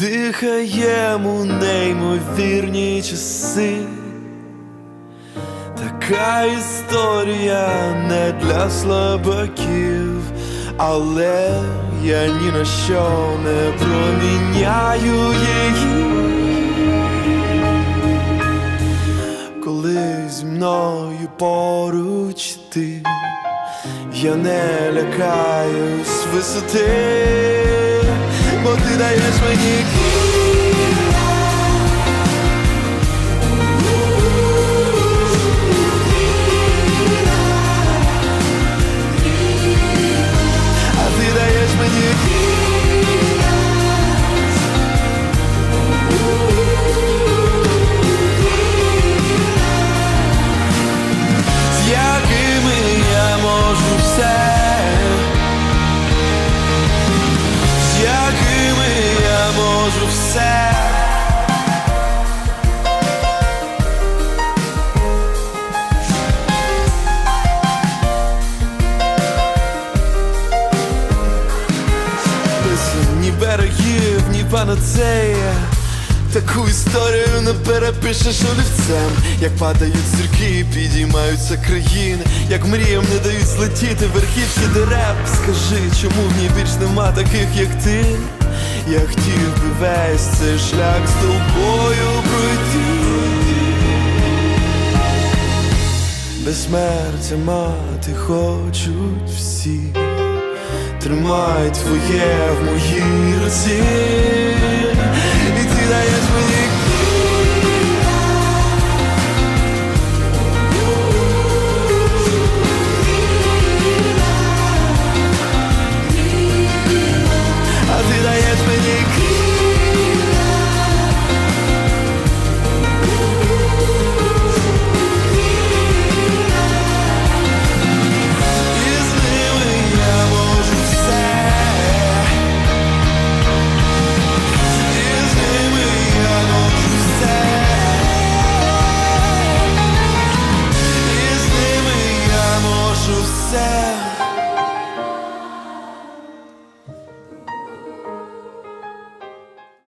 дихаємо неймовірні часи. Така історія не для слабаків, але я ні на що не проміняю її. Коли зі мною поруч ти, я не лякаюсь висоти, бо ти даєш мені панацея Таку історію не перепишеш олівцем. Як падають зірки, підіймаються країни. Як мріям не дають злетіти верхівки дерев. Скажи, чому в ній більш нема таких, як ти? Я хотів би весь цей шлях з тобою пройти. Безсмертя мати хочуть всі. Тримай твоє в моїй руці